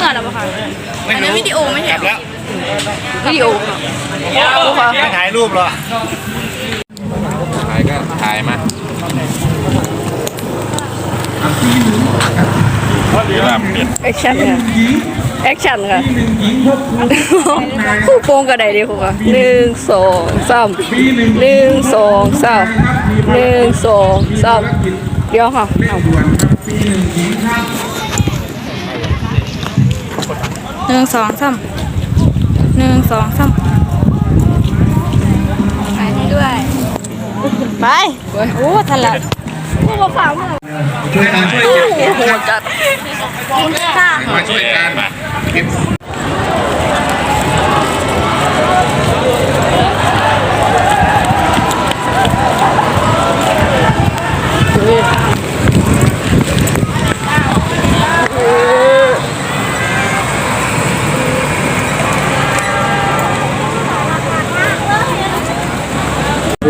เมื่อแล้วปะคะอันนั้นวิดีโอไม่ใช่กลับแล้ววิดีโอค่ะไม่ถ่ายรูปเหรอถ่ายก็ถ่ายมาเวลาเปลี่ยนแอคชั่นค่ะแอคชั่นค่ะคู่โปงกระไดดีครูค่ะหนึ่งสองสามหนึ่งสองสามหนึ่งสองสามเดี๋ยวค่ะ หนึ่งสองสามหนึ่งสองสามไปนี่ด้วย ไป โอ้ทันละโอ้มาฝากมาช่วยกันช่วยโอ้โหจัดค่ะมาช่วยกันเก็บ แม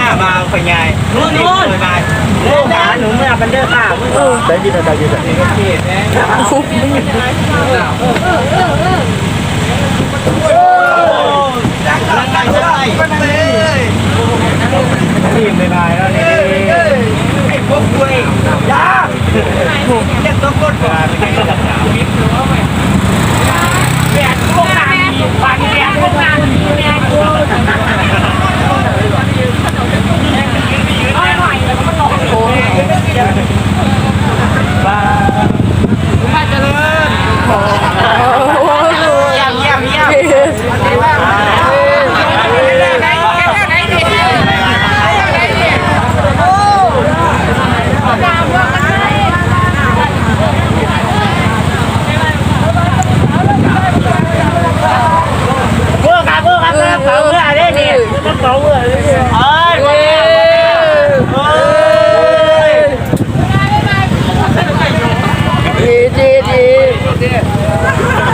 ่มาไปไงนู่นนู่นมาลูกหาหนูเมื่อบันเดอร์ค่ะได้ยินได้ยินได้ยินนั่งนั่งได้ทีมบายแล้วนี่ไอ้พวกคุยยา เรียกต้องกดก่อนแปดพวกงานปันแปดพวกงานเยี่ยมเยี่ยมเยี่ยม 姐姐姐